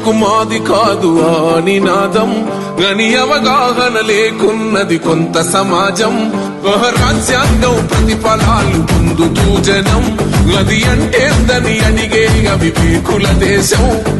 మాకెందుకు మాది కాదు ఆ నినాదం గని అవగాహన లేకున్నది కొంత సమాజం. ఒక రాజ్యాంగం ప్రతిఫలాలు పొందుతూ జనం. అది అంటే అడిగే అవివేకుల దేశం.